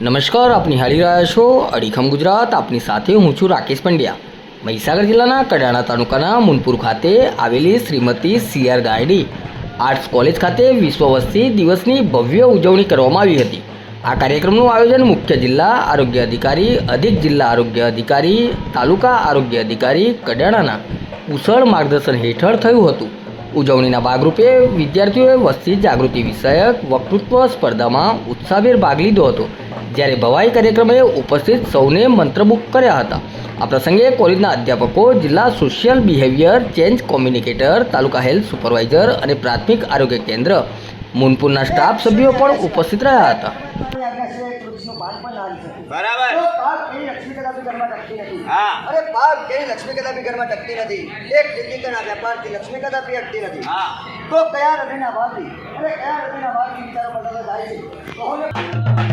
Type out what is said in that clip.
નમસ્કાર, આપ નિહાળી રહ્યા છો અડીખમ ગુજરાત. આપની સાથે હું છું રાકેશ પંડ્યા. મહીસાગર જિલ્લાના કડાણા તાલુકાના મુનપુર ખાતે આવેલી Shrimati C R Gaydi arts college ખાતે વિશ્વ વસ્તી દિવસની ભવ્ય ઉજવણી કરવામાં આવી હતી. આ કાર્યક્રમનું આયોજન મુખ્ય જિલ્લા આરોગ્ય અધિકારી, અધિક જિલ્લા આરોગ્ય અધિકારી, તાલુકા આરોગ્ય અધિકારી કડાણાના કુશળ માર્ગદર્શન હેઠળ થયું હતું. ઉજવણીના ભાગરૂપે વિદ્યાર્થીઓએ વસ્તી જાગૃતિ વિષયક વક્તૃત્વ સ્પર્ધામાં ઉત્સાહભેર ભાગ લીધો હતો. જ્યારે ભવાઈ કાર્યક્રમે ઉપસ્થિત સૌને મંત્રમુખ કર્યા હતા. આ પ્રસંગે કોલેજના અધ્યાપકો જિલ્લા social behaviour change communicator taluka health supervisor અને પ્રાથમિક આરોગ્ય કેન્દ્ર મુનપુરના સ્ટાફ સભ્યો પણ ઉપસ્થિત રહ્યા હતા. બરાબર. તો પાક કેવી લક્ષ્મી કદાપી ઘરમાં ટકતી નથી. હા. અરે પાક કેવી લક્ષ્મી કદાપી ઘરમાં ટકતી નથી. એક જિંદગીના વેપારથી લક્ષ્મી કદાપી અટતી નથી. તો કયા હૃદયના ભાવથી અરે કયા હૃદયના ભાવથી વિચારો બદલતા જાય છે? કહો ને.